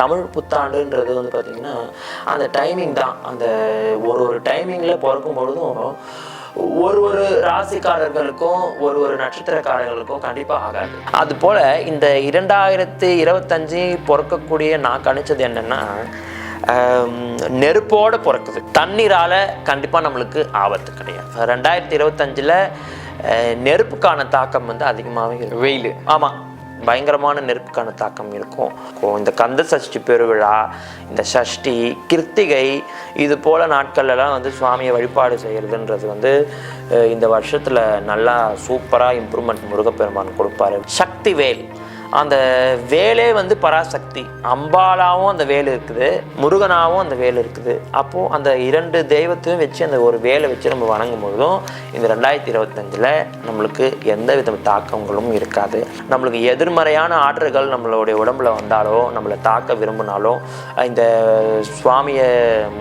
தமிழ் புத்தாண்டுன்றது வந்து பார்த்திங்கன்னா அந்த டைமிங் தான். அந்த ஒரு ஒரு டைமிங்கில் பிறக்கும் பொழுதும் ஒரு ஒரு ராசிக்காரர்களுக்கும் ஒரு ஒரு நட்சத்திரக்காரர்களுக்கும் கண்டிப்பாக ஆகாது. அது போல் இந்த இரண்டாயிரத்தி இருபத்தஞ்சு பிறக்கக்கூடிய நான் கணிச்சது என்னென்னா நெருப்போடு பிறக்குது. தண்ணீரால் கண்டிப்பாக நம்மளுக்கு ஆபத்து கிடையாது. ரெண்டாயிரத்தி இருபத்தஞ்சில் நெருப்புக்கான தாக்கம் வந்து அதிகமாகவே வெயில். ஆமாம் பயங்கரமான நெருப்புக்கான தாக்கம் இருக்கும். இந்த கந்த சஷ்டி பெருவிழா இந்த சஷ்டி கிருத்திகை இது போல நாட்கள்லாம் வந்து சுவாமியை வழிபாடு செய்கிறதுன்றது வந்து இந்த வருஷத்தில் நல்லா சூப்பராக இம்ப்ரூவ்மெண்ட் முருகப்பெருமான் கொடுப்பாரு. சக்தி வேல் அந்த வேலே வந்து பராசக்தி. அம்பாலாவும் அந்த வேல் இருக்குது முருகனாவும் அந்த வேல் இருக்குது. அப்போது அந்த இரண்டு தெய்வத்தையும் வச்சு அந்த ஒரு வேலை வச்சு நம்ம வணங்கும் பொழுதும் இந்த ரெண்டாயிரத்தி இருபத்தஞ்சில் நம்மளுக்கு எந்த வித தாக்கங்களும் இருக்காது. நம்மளுக்கு எதிர்மறையான ஆற்றல்கள் நம்மளுடைய உடம்புல வந்தாலோ நம்மளை தாக்க விரும்பினாலோ இந்த சுவாமியை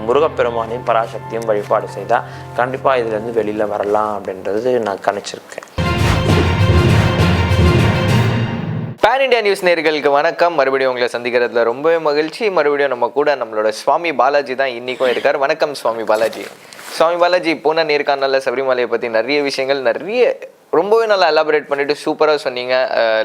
முருகப்பெருமானையும் பராசக்தியும் வழிபாடு செய்தால் கண்டிப்பாக இதுலேருந்து வெளியில் வரலாம் அப்படின்றது நான் கணிச்சிருக்கேன். பேன் இண்டியா நியூஸ் நேர்களுக்கு வணக்கம். மறுபடியும் உங்களை சந்திக்கிறதுல ரொம்பவே மகிழ்ச்சி. மறுபடியும் நம்ம கூட நம்மளோட சுவாமி பாலாஜி தான் இன்னைக்கும் இருக்கார். வணக்கம் சுவாமி பாலாஜி. சுவாமி பாலாஜி போன நேர்காணலில் சபரிமலையை பற்றி நிறைய விஷயங்கள் நிறைய ரொம்பவே நல்லா எலாபரேட் பண்ணிட்டு சூப்பராக சொன்னீங்க.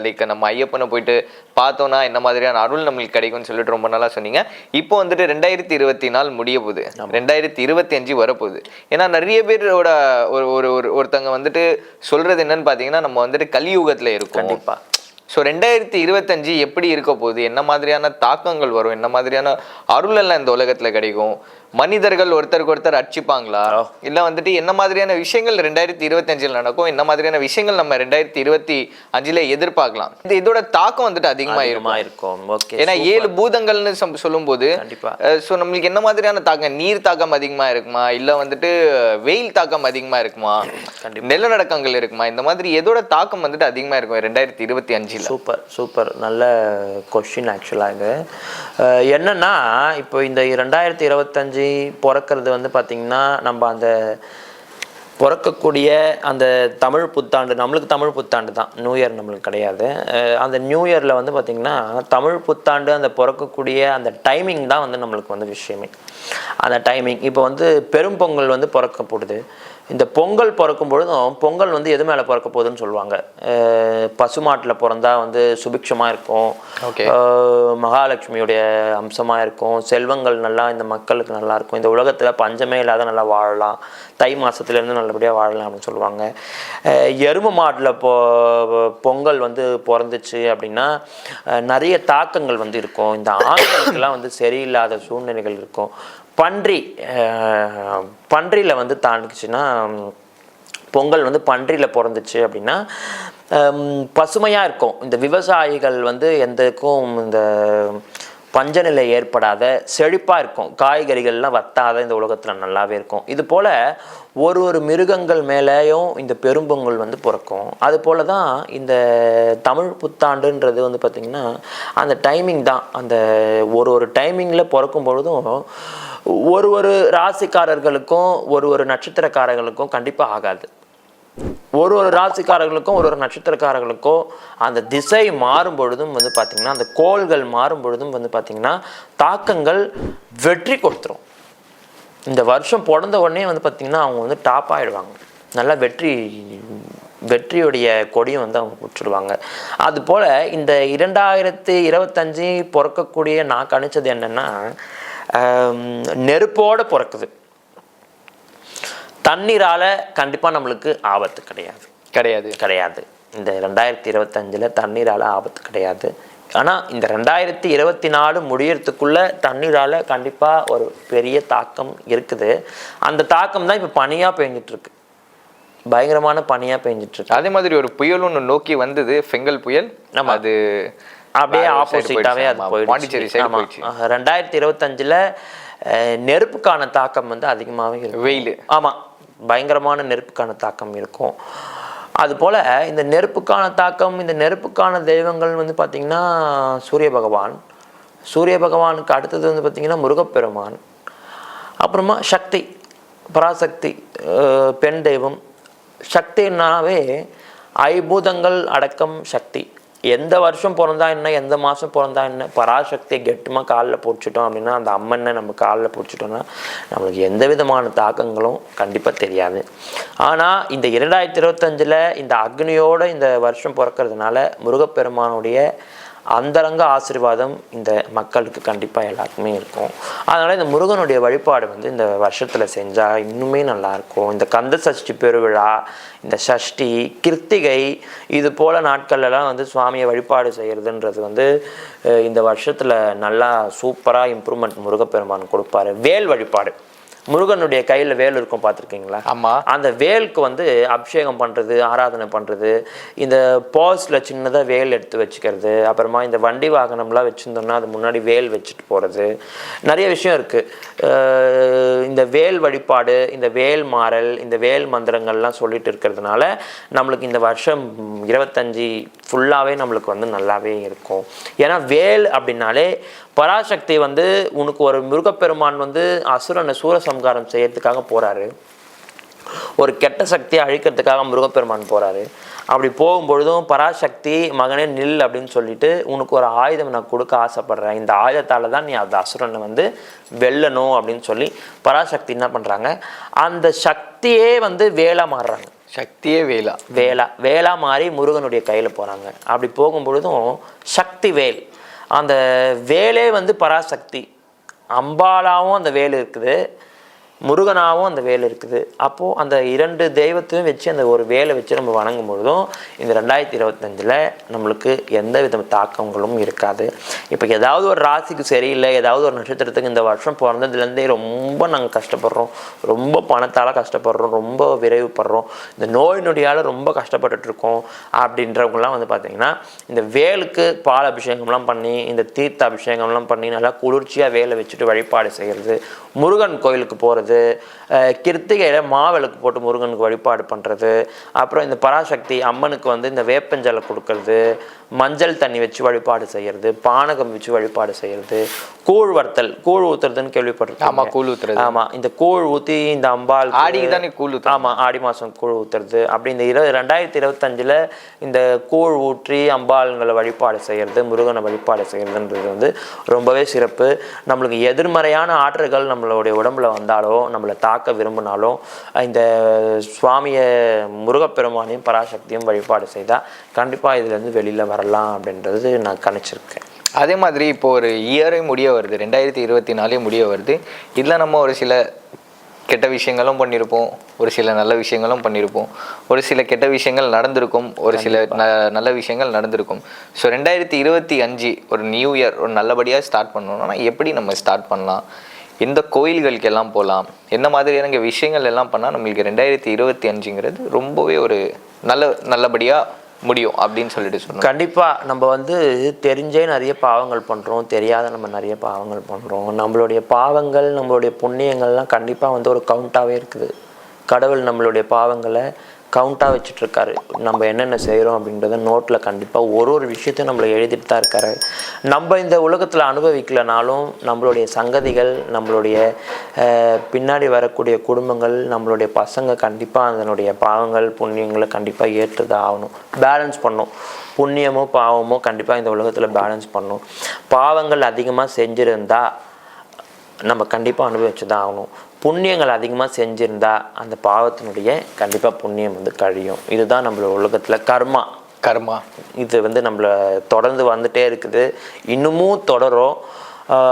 லைக் நம்ம ஐயப்பனை போயிட்டு பார்த்தோன்னா என்ன மாதிரியான அருள் நம்மளுக்கு கிடைக்கும்னு சொல்லிட்டு ரொம்ப நல்லா சொன்னீங்க. இப்போ வந்துட்டு ரெண்டாயிரத்தி இருபத்தி நாலு முடிய போகுது. ரெண்டாயிரத்தி இருபத்தி அஞ்சு வரப்போகுது. ஏன்னா நிறைய பேரோட ஒரு ஒரு ஒரு ஒருத்தங்க வந்துட்டு சொல்றது என்னன்னு பார்த்தீங்கன்னா நம்ம வந்துட்டு கலியுகத்தில் இருக்கோம். கண்டிப்பாக ஸோ ரெண்டாயிரத்தி இருபத்தஞ்சு எப்படி இருக்க போகுது? என்ன மாதிரியான தாக்கங்கள் வரும்? என்ன மாதிரியான அருள் எல்லாம் இந்த உலகத்துல கிடைக்கும்? மனிதர்கள் ஒருத்தருக்கு ஒருத்தர் அடிச்சுப்பாங்களா இல்ல வந்துட்டு என்ன மாதிரியான விஷயங்கள் ரெண்டாயிரத்தி இருபத்தஞ்சில் நடக்கும்? என்ன மாதிரியான விஷயங்கள் நம்ம ரெண்டாயிரத்தி இருபத்தி அஞ்சுல எதிர்பார்க்கலாம்? இது இதோட தாக்கம் வந்துட்டு அதிகமா இருக்கும். அதிகமாக இருக்கும். ஓகே ஏன்னா ஏழு பூதங்கள்னு சொல்லும்போது. ஸோ நம்மளுக்கு என்ன மாதிரியான தாக்கம்? நீர் தாக்கம் அதிகமா இருக்குமா? இல்ல வந்துட்டு வெயில் தாக்கம் அதிகமா இருக்குமா? நிலநடுக்கங்கள் இருக்குமா? இந்த மாதிரி எதோட தாக்கம் வந்துட்டு அதிகமா இருக்கும் ரெண்டாயிரத்தி இருபத்தி அஞ்சுல? சூப்பர் சூப்பர் நல்ல கொஷின் ஆக்சுவலாக இது. என்னன்னா இப்போ இந்த ரெண்டாயிரத்தி இருபத்தஞ்சி பிறக்கிறது வந்து பார்த்திங்கன்னா நம்ம அந்த பிறக்கக்கூடிய அந்த தமிழ் புத்தாண்டு நம்மளுக்கு தமிழ் புத்தாண்டு தான். நியூ இயர் நம்மளுக்கு கிடையாது. அந்த நியூ இயரில் வந்து பார்த்திங்கன்னா தமிழ் புத்தாண்டு அந்த பிறக்கக்கூடிய அந்த டைமிங் தான் வந்து நம்மளுக்கு வந்து விஷயமே. அந்த டைமிங் இப்போ வந்து பெரும் பொங்கல் வந்து பிறக்க போடுது இந்த பொங்கல் பிறக்கும் பொழுதும் பொங்கல் வந்து எது மேலே பிறக்க போகுதுன்னு சொல்லுவாங்க. பசுமாட்டில் பிறந்தா வந்து சுபிக்ஷமாக இருக்கும். மகாலட்சுமியுடைய அம்சமாக இருக்கும். செல்வங்கள் நல்லா இந்த மக்களுக்கு நல்லா இருக்கும். இந்த உலகத்தில் பஞ்சமே இல்லாத நல்லா வாழலாம். தை மாதத்துலேருந்து நல்லபடியாக வாழலாம் அப்படின்னு சொல்லுவாங்க. எரும எருமை மாட்டில் பொ பொங்கல் வந்து பிறந்துச்சு அப்படின்னா நிறைய தாக்கங்கள் வந்து இருக்கும். இந்த ஆண்களுக்கெல்லாம் வந்து சரியில்லாத சூழ்நிலைகள் இருக்கும். பன்றி பன்றியில் வந்து தாண்டிச்சுன்னா பொங்கல் வந்து பன்றியில் பிறந்துச்சு அப்படின்னா பசுமையாக இருக்கும். இந்த விவசாயிகள் வந்து எந்தக்கும் இந்த பஞ்சநிலை ஏற்படாத செழிப்பாக இருக்கும். காய்கறிகள்லாம் வத்தாத இந்த உலகத்தில் நல்லாவே இருக்கும். இது போல் ஒரு ஒரு மிருகங்கள் மேலேயும் இந்த பெரும்பொங்கல் வந்து பிறக்கும். அது போல தான் இந்த தமிழ் புத்தாண்டுன்றது வந்து பார்த்திங்கன்னா அந்த டைமிங் தான். அந்த ஒரு ஒரு டைமிங்கில் பிறக்கும் பொழுதும் ஒரு ஒரு ராசிக்காரர்களுக்கும் ஒரு ஒரு நட்சத்திரக்காரர்களுக்கும் கண்டிப்பாக ஆகாது. ஒரு ஒரு ராசிக்காரர்களுக்கும் ஒரு ஒரு நட்சத்திரக்காரர்களுக்கும் அந்த திசை மாறும் பொழுதும் வந்து பார்த்திங்கன்னா அந்த கோள்கள் மாறும் பொழுதும் வந்து பார்த்திங்கன்னா தாக்கங்கள் வெற்றி கொடுத்துரும். இந்த வருஷம் பிறந்த உடனே வந்து பார்த்திங்கன்னா அவங்க வந்து டாப் ஆகிடுவாங்க நல்லா வெற்றி வெற்றியுடைய கொடியும் வந்து அவங்க பிடிச்சிடுவாங்க அதுபோல் இந்த இரண்டாயிரத்தி இருபத்தஞ்சி பிறக்கக்கூடிய நான் கணிச்சது என்னென்னா நெருப்போடு பிறக்குது. தண்ணீரால் கண்டிப்பாக நம்மளுக்கு ஆபத்து கிடையாது. கிடையாது. கிடையாது. இந்த ரெண்டாயிரத்தி இருபத்தஞ்சில் தண்ணீரால் ஆபத்து கிடையாது. ஆனால் இந்த ரெண்டாயிரத்தி இருபத்தி நாலு முடியறதுக்குள்ள தண்ணீரால் கண்டிப்பாக ஒரு பெரிய தாக்கம் இருக்குது. அந்த தாக்கம் தான் இப்போ பனியாக பெஞ்சிட்டு இருக்கு பயங்கரமான பனியாக பெஞ்சிட்டு இருக்கு அதே மாதிரி ஒரு புயல் ஒன்று நோக்கி வந்தது ஃபெங்கல் புயல். ஆமா. அது அப்படியே ஆப்போசிட்டாவே அது போயிடுச்சு. பாண்டிச்சேரி சைடு ஆமா. போயிடுச்சு. ஆஹ் ரெண்டாயிரத்தி இருபத்தஞ்சில் நெருப்புக்கான தாக்கம் வந்து அதிகமாகவே வெயில். ஆமாம் பயங்கரமான நெருப்புக்கான தாக்கம் இருக்கும். அதுபோல் இந்த நெருப்புக்கான தாக்கம் இந்த நெருப்புக்கான தெய்வங்கள் வந்து பார்த்திங்கன்னா சூரிய பகவான். சூரிய பகவானுக்கு அடுத்தது வந்து பார்த்திங்கன்னா முருகப்பெருமான். அப்புறமா சக்தி பராசக்தி பெண் தெய்வம். சக்தினாவே ஐபூதங்கள் அடக்கம் சக்தி. எந்த வருஷம் பிறந்தா என்ன எந்த மாதம் பிறந்தா என்ன பராசக்தியை கெட்டுமா காலில் பிடிச்சிட்டோம் அப்படின்னா அந்த அம்மனை நம்ம காலில் பிடிச்சிட்டோம்னா நம்மளுக்கு எந்த விதமான தாக்கங்களும் கண்டிப்பாக தெரியாது. ஆனால் இந்த இரண்டாயிரத்தி இருபத்தஞ்சில் இந்த அக்னியோட இந்த வருஷம் பிறக்கிறதுனால முருகப்பெருமானுடைய அந்தரங்க ஆசீர்வாதம் இந்த மக்களுக்கு கண்டிப்பாக எல்லாருக்குமே இருக்கும். அதனால் இந்த முருகனுடைய வழிபாடு வந்து இந்த வருஷத்தில் செஞ்சால் இன்னுமே நல்லாயிருக்கும் இந்த கந்த சஷ்டி பெருவிழா இந்த சஷ்டி கிருத்திகை இது போல் நாட்கள்லாம் வந்து சுவாமியை வழிபாடு செய்கிறதுன்றது வந்து இந்த வருஷத்தில் நல்லா சூப்பராக இம்ப்ரூவ்மெண்ட் முருகப்பெருமான் கொடுப்பாரு. வேல் வழிபாடு. முருகனுடைய கையில் வேல் இருக்கும் பார்த்துருக்கீங்களா? ஆமா. அந்த வேலுக்கு வந்து அபிஷேகம் பண்ணுறது ஆராதனை பண்ணுறது இந்த பால்ஸில் சின்னதாக வேல் எடுத்து வச்சுக்கிறது அப்புறமா இந்த வண்டி வாகனம்லாம் வச்சுருந்தோம்னா அது முன்னாடி வேல் வச்சுட்டு போகிறது நிறைய விஷயம் இருக்குது இந்த வேல் வழிபாடு இந்த வேல் மாறல் இந்த வேல் மந்திரங்கள்லாம் சொல்லிட்டு இருக்கிறதுனால நம்மளுக்கு இந்த வருஷம் இருபத்தஞ்சி ஃபுல்லாகவே நம்மளுக்கு வந்து நல்லாவே இருக்கும். ஏன்னா வேல் அப்படின்னாலே பராசக்தி வந்து உனக்கு ஒரு முருகப்பெருமான் வந்து அசுரனை சூரசம்காரம் செய்யறதுக்காக போறாரு. ஒரு கெட்ட சக்தியை அழிக்கிறதுக்காக முருகப்பெருமான் போறாரு. அப்படி போகும்பொழுதும் பராசக்தி மகனே நில் அப்படின்னு சொல்லிட்டு உனக்கு ஒரு ஆயுதம் நான் கொடுக்க ஆசைப்படுறேன். இந்த ஆயுதத்தால தான் நீ அந்த அசுரனை வந்து வெல்லணும் அப்படின்னு சொல்லி பராசக்தி என்ன பண்றாங்க? அந்த சக்தியே வந்து வேலா மாறுறாங்க. சக்தியே வேலா. வேலா வேலா மாறி முருகனுடைய கையில் போகிறாங்க அப்படி போகும்பொழுதும் சக்தி வேல். அந்த வேலே வந்து பராசக்தி. அம்பாலாவும் அந்த வேல் இருக்குது. முருகனாகவும் அந்த வேல் இருக்குது. அப்போது அந்த இரண்டு தெய்வத்தையும் வச்சு அந்த ஒரு வேலை வச்சு நம்ம வணங்கும் பொழுதும் இந்த ரெண்டாயிரத்தி இருபத்தஞ்சில் நம்மளுக்கு எந்த வித தாக்கங்களும் இருக்காது. இப்போ ஏதாவது ஒரு ராசிக்கு சரியில்லை ஏதாவது ஒரு நட்சத்திரத்துக்கு இந்த வருஷம் பிறந்ததுலேருந்தே ரொம்ப நாங்கள் கஷ்டப்படுறோம். ரொம்ப பணத்தால் கஷ்டப்படுறோம் ரொம்ப விரைவுப்படுறோம் இந்த நோய் நொடியால் ரொம்ப கஷ்டப்பட்டுட்டு இருக்கோம் அப்படின்றவங்கலாம் வந்து பார்த்திங்கன்னா இந்த வேலுக்கு பால் அபிஷேகம்லாம் பண்ணி இந்த தீர்த்த அபிஷேகம்லாம் பண்ணி நல்லா குளிர்ச்சியாக வேலை வச்சுட்டு வழிபாடு செய்கிறது முருகன் கோயிலுக்கு போகிறது கிருத்திகையில் மாவிளக்கு போட்டு முருகனுக்கு வழிபாடு பண்ணுறது அப்புறம் இந்த பராசக்தி அம்மனுக்கு வந்து இந்த வேப்பஞ்சலை கொடுக்கறது மஞ்சள் தண்ணி வச்சு வழிபாடு செய்கிறது பானகம் வச்சு வழிபாடு செய்கிறது கூழ் வறுத்தல் கூழ் ஊத்துறதுன்னு கேள்விப்பட்டிருக்கேன் ஆமா கூழ் ஊத்துறது. ஆமா இந்த கூழ் ஊற்றி இந்த அம்பாள் ஆடிக்கு தானே கூழ் ஊத்துறது. ஆமா ஆடி மாதம் கூழ் ஊத்துறது. அப்படி இந்த இரு ரெண்டாயிரத்தி இருபத்தஞ்சில் இந்த கூழ் ஊற்றி அம்பாளுங்களை வழிபாடு செய்கிறது முருகனை வழிபாடு செய்கிறதுன்றது வந்து ரொம்பவே சிறப்பு. நம்மளுக்கு எதிர்மறையான ஆற்றல்கள் நம்மளுடைய உடம்புல வந்தாலோ நம்மளை தாக்க விரும்பினாலும் இந்த சுவாமியை முருகப்பெருமானையும் பராசக்தியும் வழிபாடு செய்தால் கண்டிப்பாக இதுலேருந்து வெளியில் வரலாம் அப்படின்றது நான் கணிச்சிருக்கேன். அதே மாதிரி இப்போ ஒரு இயரே முடிய வருது ரெண்டாயிரத்தி இருபத்தி நாலே முடிய வருது. இதில் நம்ம ஒரு சில கெட்ட விஷயங்களும் பண்ணியிருப்போம் ஒரு சில நல்ல விஷயங்களும் பண்ணியிருப்போம். ஒரு சில கெட்ட விஷயங்கள் நடந்திருக்கும் ஒரு சில நல்ல விஷயங்கள் நடந்திருக்கும். ஸோ ரெண்டாயிரத்தி இருபத்தி அஞ்சு ஒரு நியூ இயர் ஒரு நல்லபடியாக ஸ்டார்ட் பண்ணணும்னா எப்படி நம்ம ஸ்டார்ட் பண்ணலாம்? எந்த கோயில்களுக்கு எல்லாம் போகலாம் என்ன மாதிரியான விஷயங்கள் எல்லாம் பண்ணால் நம்மளுக்கு ரெண்டாயிரத்தி இருபத்தி அஞ்சுங்கிறது ரொம்பவே ஒரு நல்ல நல்லபடியாக முடியும் அப்படின்னு சொல்லிட்டு சொன்னோம் கண்டிப்பாக நம்ம வந்து தெரிஞ்சே நிறைய பாவங்கள் பண்ணுறோம் தெரியாத நம்ம நிறைய பாவங்கள் பண்ணுறோம் நம்மளுடைய பாவங்கள் நம்மளுடைய புண்ணியங்கள்லாம் கண்டிப்பாக வந்து ஒரு கவுண்ட்டாகவே இருக்குது. கடவுள் நம்மளுடைய பாவங்களை கவுண்டாக வச்சுட்ருக்காரு. நம்ம என்னென்ன செய்கிறோம் அப்படின்றத நோட்டில் கண்டிப்பாக ஒரு ஒரு விஷயத்தையும் நம்மளை எழுதிட்டு தான் இருக்காரு. நம்ம இந்த உலகத்தில் அனுபவிக்கலனாலும் நம்மளுடைய சங்கதிகள் நம்மளுடைய பின்னாடி வரக்கூடிய குடும்பங்கள் நம்மளுடைய பசங்க கண்டிப்பாக அதனுடைய பாவங்கள் புண்ணியங்களை கண்டிப்பாக ஏற்றுதான் ஆகணும். பேலன்ஸ் பண்ணும். புண்ணியமோ பாவமோ கண்டிப்பாக இந்த உலகத்தில் பேலன்ஸ் பண்ணும். பாவங்கள் அதிகமாக செஞ்சுருந்தா நம்ம கண்டிப்பாக அனுபவிச்சு தான் ஆகணும். புண்ணியங்கள் அதிகமாக செஞ்சிருந்தா அந்த பாவத்தினுடைய கண்டிப்பாக புண்ணியம் வந்து கழியும். இதுதான் நம்மளோட உலகத்தில் கர்மா. கர்மா. இது வந்து நம்மளை தொடர்ந்து வந்துட்டே இருக்குது. இன்னமும் தொடரும்.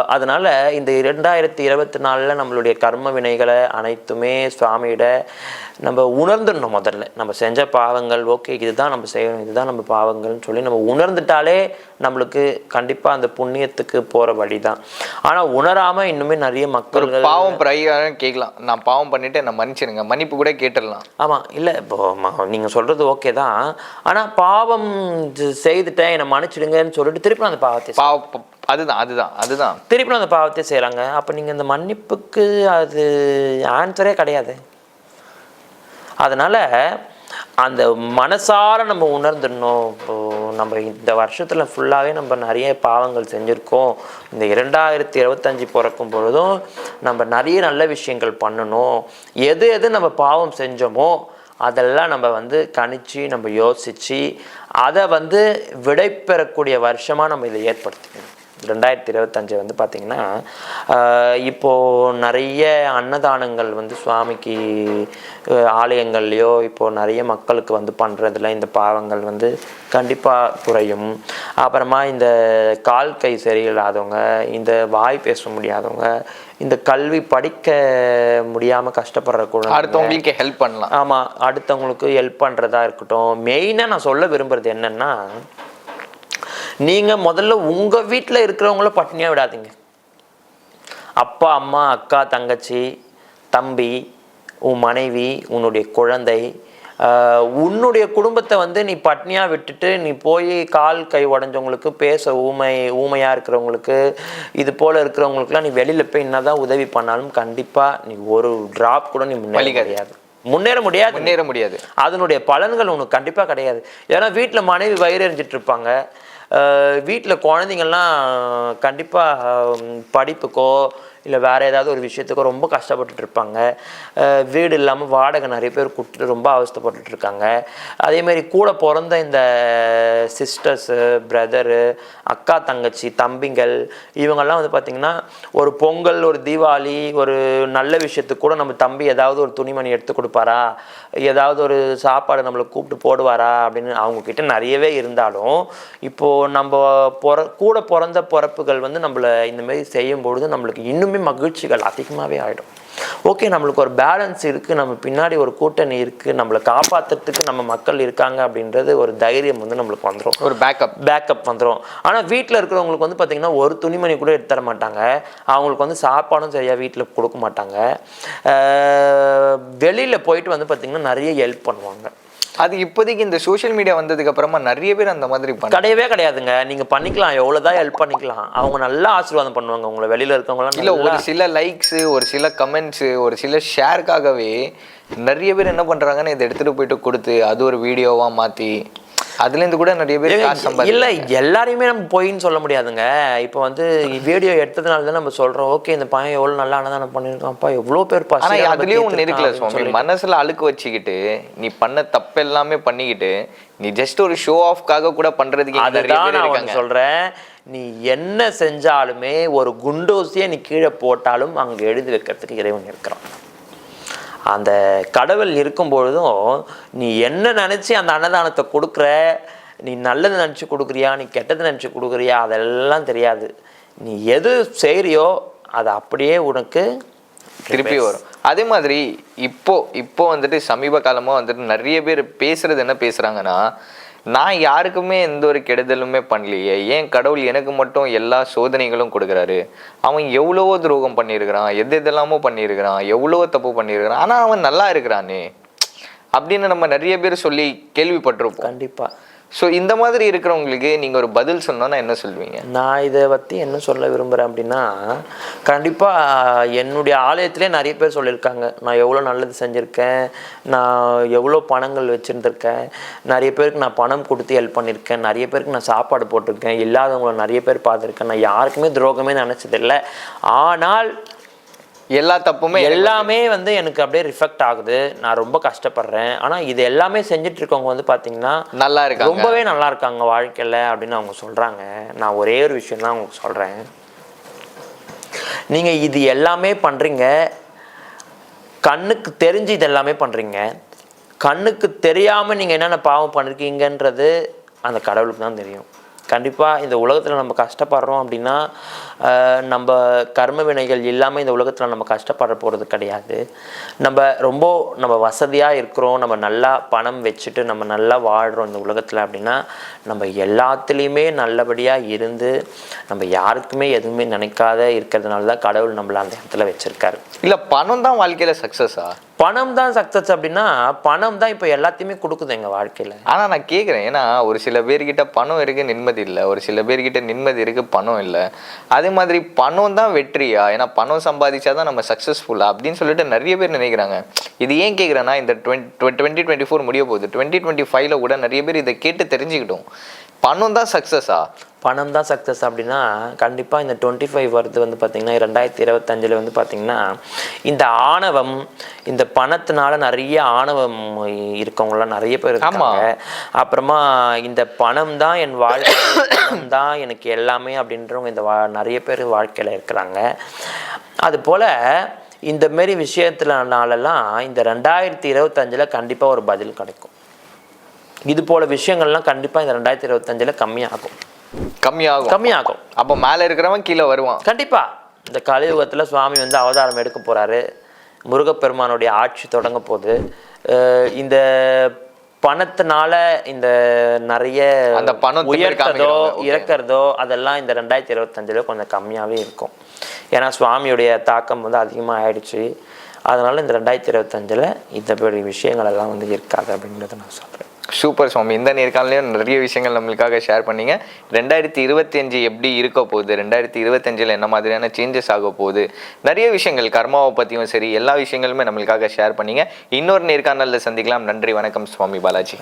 அதனால இந்த இரண்டாயிரத்தி இருபத்தி நாலில் நம்மளுடைய கர்ம வினைகளை அனைத்துமே சுவாமியிட நம்ம உணர்ந்துடணும் முதல்ல. நம்ம செஞ்ச பாவங்கள் ஓகே இதுதான் நம்ம செய்யணும் இதுதான் நம்ம பாவங்கள்னு சொல்லி நம்ம உணர்ந்துட்டாலே நம்மளுக்கு கண்டிப்பாக அந்த புண்ணியத்துக்கு போகிற வழி தான் ஆனால் உணராமல் இன்னுமே நிறைய ஒரு மக்கள்கள் பாவம் பிரகாரம் கேட்கலாம். நான் பாவம் பண்ணிட்டு என்ன மன்னிச்சிடுங்க. மன்னிப்பு கூட கேட்டுடலாம். ஆமாம் இல்லை இப்போ ம- நீங்க சொல்றது ஓகே தான். ஆனா பாவம் செய்துட்டேன் என்னை மன்னிச்சிடுங்கன்னு சொல்லிட்டு திருப்பி அந்த பாவத்தை அதுதான் அதுதான் அதுதான். திருப்பினும் அந்த பாவத்தை செய்கிறாங்க அப்போ நீங்கள் இந்த மன்னிப்புக்கு அது ஆன்சரே கிடையாது. அதனால் அந்த மனசார நம்ம உணர்ந்துடணும். இப்போது நம்ம இந்த வருஷத்தில் ஃபுல்லாகவே நம்ம நிறைய பாவங்கள் செஞ்சுருக்கோம். இந்த இரண்டாயிரத்தி இருபத்தஞ்சி பிறக்கும் பொழுதும் நம்ம நிறைய நல்ல விஷயங்கள் பண்ணணும். எது எது நம்ம பாவம் செஞ்சோமோ அதெல்லாம் நம்ம வந்து கணிச்சு நம்ம யோசித்து அதை வந்து விடை பெறக்கூடிய வருஷமாக நம்ம இதை ஏற்படுத்திக்கணும். ரெண்டாயிரத்தி இருபத்தஞ்சு வந்து பார்த்திங்கன்னா இப்போது நிறைய அன்னதானங்கள் வந்து சுவாமிக்கு ஆலயங்கள்லையோ இப்போது நிறைய மக்களுக்கு வந்து பண்ணுறதுல இந்த பாவங்கள் வந்து கண்டிப்பாக குறையும். அப்புறமா இந்த கால் கை சரியில்லாதவங்க இந்த வாய் பேச முடியாதவங்க இந்த கல்வி படிக்க முடியாமல் கஷ்டப்படுற குழந்தை அடுத்தவங்களுக்கு ஹெல்ப் பண்ணலாம். ஆமாம் அடுத்தவங்களுக்கு ஹெல்ப் பண்ணுறதா இருக்கட்டும். மெயினாக நான் சொல்ல விரும்புறது என்னன்னா நீங்கள் முதல்ல உங்கள் வீட்டில் இருக்கிறவங்கள பட்டினியாக விடாதீங்க. அப்பா அம்மா அக்கா தங்கச்சி தம்பி உன் மனைவி உன்னுடைய குழந்தை உன்னுடைய குடும்பத்தை வந்து நீ பட்னியாக விட்டுட்டு நீ போய் கால் கை உடஞ்சவங்களுக்கு பேச ஊமை ஊமையாக இருக்கிறவங்களுக்கு இது போல் இருக்கிறவங்களுக்குலாம் நீ வெளியில் போய் என்னதான் உதவி பண்ணாலும் கண்டிப்பாக நீ ஒரு டிராப் கூட நீ முன்னேற. முடியாது. முன்னேற முடியாது. முன்னேற முடியாது. அதனுடைய பலன்கள் உனக்கு கண்டிப்பாக கிடையாது. ஏன்னா வீட்டில் மனைவி வயிறு எறிஞ்சிட்டு இருப்பாங்க. வீட்டில் குழந்தைங்கள்லாம் கண்டிப்பாக படிப்புக்கோ இல்லை வேறு ஏதாவது ஒரு விஷயத்துக்கு ரொம்ப கஷ்டப்பட்டுட்டு இருப்பாங்க வீடு இல்லாமல் வாடகை நிறைய பேர் கொடுத்துட்டு ரொம்ப அவஸ்தைப்பட்டுட்டு இருக்காங்க அதேமாரி கூட பிறந்த இந்த சிஸ்டர்ஸு பிரதரு அக்கா தங்கச்சி தம்பிங்கள் இவங்கெல்லாம் வந்து பார்த்திங்கன்னா ஒரு பொங்கல் ஒரு தீபாவளி ஒரு நல்ல விஷயத்துக்கு கூட நம்ம தம்பி ஏதாவது ஒரு துணிமணி எடுத்து கொடுப்பாரா? ஏதாவது ஒரு சாப்பாடு நம்மளை கூப்பிட்டு போடுவாரா? அப்படின்னு அவங்கக்கிட்ட நிறையவே இருந்தாலும் இப்போது நம்ம பொற கூட பிறந்த பிறப்புகள் வந்து நம்மளை இந்தமாரி செய்யும்பொழுது நம்மளுக்கு இன்னும் மகிழ்ச்சிகள் அதிகமாகவே ஆகிடும் ஓகே நம்மளுக்கு ஒரு பேலன்ஸ் இருக்குது நம்ம பின்னாடி ஒரு கூட்டணி இருக்குது நம்மளை காப்பாற்றுறதுக்கு நம்ம மக்கள் இருக்காங்க அப்படின்றது ஒரு தைரியம் வந்து நம்மளுக்கு வந்துடும் ஒரு பேக்கப் பேக்கப் வந்துடும் ஆனால் வீட்டில் இருக்கிறவங்களுக்கு வந்து பார்த்திங்கன்னா ஒரு துணிமணி கூட எடுத்து தர மாட்டாங்க. அவங்களுக்கு வந்து சாப்பாடும் சரியாக வீட்டில் கொடுக்க மாட்டாங்க. வெளியில் போயிட்டு வந்து பார்த்திங்கன்னா நிறைய ஹெல்ப் பண்ணுவாங்க. அது இப்போதைக்கு இந்த சோஷியல் மீடியா வந்ததுக்கு அப்புறமா நிறைய பேர் அந்த மாதிரி கிடையவே கிடையாதுங்க. நீங்கள் பண்ணிக்கலாம். எவ்வளோதான் ஹெல்ப் பண்ணிக்கலாம். அவங்க நல்லா ஆசீர்வாதம் பண்ணுவாங்க. உங்களை வெளியில் இருக்கவங்களாம் இல்ல ஒரு சில லைக்ஸ் ஒரு சில கமெண்ட்ஸ் ஒரு சில ஷேருக்காகவே நிறைய பேர் என்ன பண்றாங்கன்னு இதை எடுத்துட்டு போயிட்டு கொடுத்து அது ஒரு வீடியோவா மாத்தி அதுல இருந்து கூட நிறைய பேர் இல்லை எல்லாரையுமே நம்ம பொய்ன்னு சொல்ல முடியாதுங்க. இப்போ வந்து வீடியோ எடுத்ததுனால தான் நம்ம சொல்கிறோம் ஓகே இந்த பையன் எவ்வளோ நல்லா அன்னதானம் பண்ணியிருக்கான்ப்பா எவ்வளோ பேர் ஆனா பசி அதுலயும் ஒண்ணு இருக்குல்ல சுவாமி. மனசுல அழுக்கு வச்சுக்கிட்டு நீ பண்ண தப்பு எல்லாமே பண்ணிக்கிட்டு நீ ஜஸ்ட் ஒரு ஷோ ஆஃப்காக கூட நிறைய அதுதான் நான் ஒன்று சொல்கிறேன் நீ என்ன செஞ்சாலுமே ஒரு குண்டூசியை நீ கீழே போட்டாலும் அங்கே எழுதி வைக்கிறதுக்கு இறைவன் இருக்கிறான். அந்த கடவுள் இருக்கும் பொழுதும் நீ என்ன நினச்சி அந்த அன்னதானத்தை கொடுக்குற? நீ நல்லது நினச்சி கொடுக்குறியா? நீ கெட்டது நினச்சி கொடுக்குறியா? அதெல்லாம் தெரியாது. நீ எது செய்கிறியோ அது அப்படியே உனக்கு திருப்பி வரும். அதே மாதிரி இப்போ இப்போ வந்துட்டு சமீப காலமா வந்துட்டு நிறைய பேர் பேசுறது என்ன பேசுறாங்கன்னா நான் யாருக்குமே எந்த ஒரு கெடுதலுமே பண்ணலையே. ஏன் கடவுள் எனக்கு மட்டும் எல்லா சோதனைகளும் கொடுக்குறாரு? அவன் எவ்வளவோ துரோகம் பண்ணியிருக்கிறான் எது எதெல்லாமோ பண்ணியிருக்கிறான் எவ்வளவோ தப்பு பண்ணியிருக்கிறான் ஆனா அவன் நல்லா இருக்கிறானே. அப்படின்னு நம்ம நிறைய பேர் சொல்லி கேள்விப்பட்டிருப்போம். கண்டிப்பாக ஸோ இந்த மாதிரி இருக்கிறவங்களுக்கு நீங்கள் ஒரு பதில் சொன்னோன்னா என்ன சொல்லுவீங்க நான் இதை பற்றி என்ன சொல்ல விரும்புகிறேன் அப்படின்னா கண்டிப்பாக என்னுடைய ஆலயத்திலே நிறைய பேர் சொல்லியிருக்காங்க. நான் எவ்வளோ நல்லது செஞ்சுருக்கேன் நான் எவ்வளோ பணங்கள் வச்சுருந்துருக்கேன் நிறைய பேருக்கு நான் பணம் கொடுத்து ஹெல்ப் பண்ணியிருக்கேன் நிறைய பேருக்கு நான் சாப்பாடு போட்டிருக்கேன் இல்லாதவங்கள நிறைய பேர் பார்த்துருக்கேன். நான் யாருக்குமே துரோகமே நினச்சதில்லை. ஆனால் எல்லா தப்புமே எல்லாமே வந்து எனக்கு அப்படியே ரிஃபெக்ட் ஆகுது. நான் ரொம்ப கஷ்டப்படுறேன். ஆனால் இது எல்லாமே செஞ்சுட்டு இருக்கவங்க வந்து பார்த்தீங்கன்னா நல்லா இருக்காங்க. ரொம்பவே நல்லா இருக்காங்க வாழ்க்கையில் அப்படின்னு அவங்க சொல்கிறாங்க நான் ஒரே ஒரு விஷயம் தான் உங்களுக்கு சொல்கிறேன் நீங்கள் இது எல்லாமே பண்ணுறீங்க கண்ணுக்கு தெரிஞ்சு இது எல்லாமே பண்ணுறீங்க கண்ணுக்கு தெரியாமல் நீங்கள் என்னென்ன பாவம் பண்ணிருக்கீங்கன்றது அந்த கடவுளுக்கு தான் தெரியும். கண்டிப்பாக இந்த உலகத்தில் நம்ம கஷ்டப்படுறோம் அப்படின்னா நம்ம கர்ம வினைகள் இல்லாமல் இந்த உலகத்தில் நம்ம கஷ்டப்பட போகிறது கிடையாது. நம்ம ரொம்ப நம்ம வசதியாக இருக்கிறோம் நம்ம நல்லா பணம் வச்சுட்டு நம்ம நல்லா வாழ்கிறோம் இந்த உலகத்தில் அப்படின்னா நம்ம எல்லாத்துலேயுமே நல்லபடியாக இருந்து நம்ம யாருக்குமே எதுவுமே நினைக்காத இருக்கிறதுனால தான் கடவுள் நம்மளை அந்த இடத்துல வச்சுருக்காரு. இல்ல பணம் தான் வாழ்க்கையில சக்சஸா பணம் தான் சக்ஸஸ் அப்படின்னா பணம் தான் இப்போ எல்லாத்தையுமே கொடுக்குது எங்கள் வாழ்க்கையில். ஆனா நான் கேக்குறேன். ஏன்னா ஒரு சில பேர்கிட்ட பணம் இருக்கு நிம்மதி இல்லை. ஒரு சில பேர்கிட்ட நிம்மதி இருக்கு பணம் இல்லை. அதே மாதிரி பணம் தான் வெற்றியா? ஏன்னா பணம் சம்பாதிச்சாதான் நம்ம சக்ஸஸ்ஃபுல்லா அப்படின்னு சொல்லிட்டு நிறைய பேர் நினைக்கிறாங்க. இது ஏன் கேட்குறேன்னா இந்த டுவெண்ட்டி டுவெண்ட்டி டுவெண்ட்டி ஃபோர் முடிய போகுது. டுவெண்ட்டி டுவெண்ட்டி ஃபைவ்ல கூட நிறைய பேர் இதை கேட்டு தெரிஞ்சுக்கிட்டோம். பணம் தான் சக்ஸஸா பணம் தான் சக்ஸஸ் அப்படின்னா கண்டிப்பாக இந்த டுவெண்ட்டி ஃபைவ் வருது வந்து பார்த்திங்கன்னா ரெண்டாயிரத்தி இருபத்தஞ்சில் வந்து பார்த்திங்கன்னா இந்த ஆணவம் இந்த பணத்தினால நிறைய ஆணவம் இருக்கவங்களாம் நிறைய பேர் இருக்காங்க. அப்புறமா இந்த பணம் தான் என் வாழ்க்கை பணம் தான் எனக்கு எல்லாமே அப்படின்றவங்க இந்த வா நிறைய பேர் வாழ்க்கையில் இருக்கிறாங்க. அதுபோல் இந்த மாரி விஷயத்துலனாலலாம் இந்த ரெண்டாயிரத்தி இருபத்தஞ்சில் கண்டிப்பாக ஒரு பதில் கிடைக்கும். இது போல விஷயங்கள்லாம் கண்டிப்பாக இந்த ரெண்டாயிரத்தி இருபத்தஞ்சில் கம்மியாகும். கம்மியாகும். கம்மியாகும். அப்போ மேல இருக்கிறவன் கீழே வருவான். கண்டிப்பா. இந்த கலியுகத்தில் சுவாமி வந்து அவதாரம் எடுக்க போறாரு. முருகப்பெருமானுடைய ஆட்சி தொடங்க போகுது இந்த பணத்தினால இந்த நிறைய அந்த பணம் உயர்த்ததோ. இறக்கிறதோ அதெல்லாம் இந்த ரெண்டாயிரத்தி இருபத்தஞ்சில் கொஞ்சம் கம்மியாகவே இருக்கும். ஏன்னா சுவாமியுடைய தாக்கம் வந்து அதிகமாக ஆயிடுச்சு அதனால இந்த ரெண்டாயிரத்தி இருபத்தஞ்சில் இந்த விஷயங்கள் எல்லாம் வந்து இருக்காது அப்படின்றத நான் சொல்கிறேன் சூப்பர் சுவாமி இந்த நேர்காணலையும் நிறைய விஷயங்கள் நம்மளுக்காக ஷேர் பண்ணீங்க. ரெண்டாயிரத்தி இருபத்தஞ்சு எப்படி இருக்க போகுது? ரெண்டாயிரத்தி இருபத்தஞ்சில் என்ன மாதிரியான சேஞ்சஸ் ஆக போகுது? நிறைய விஷயங்கள் கர்மாவை பற்றியும் சரி எல்லா விஷயங்களுமே நம்மளுக்காக ஷேர் பண்ணீங்க. இன்னொரு நேர்காணலில் சந்திக்கலாம். நன்றி வணக்கம் சுவாமி பாலாஜி.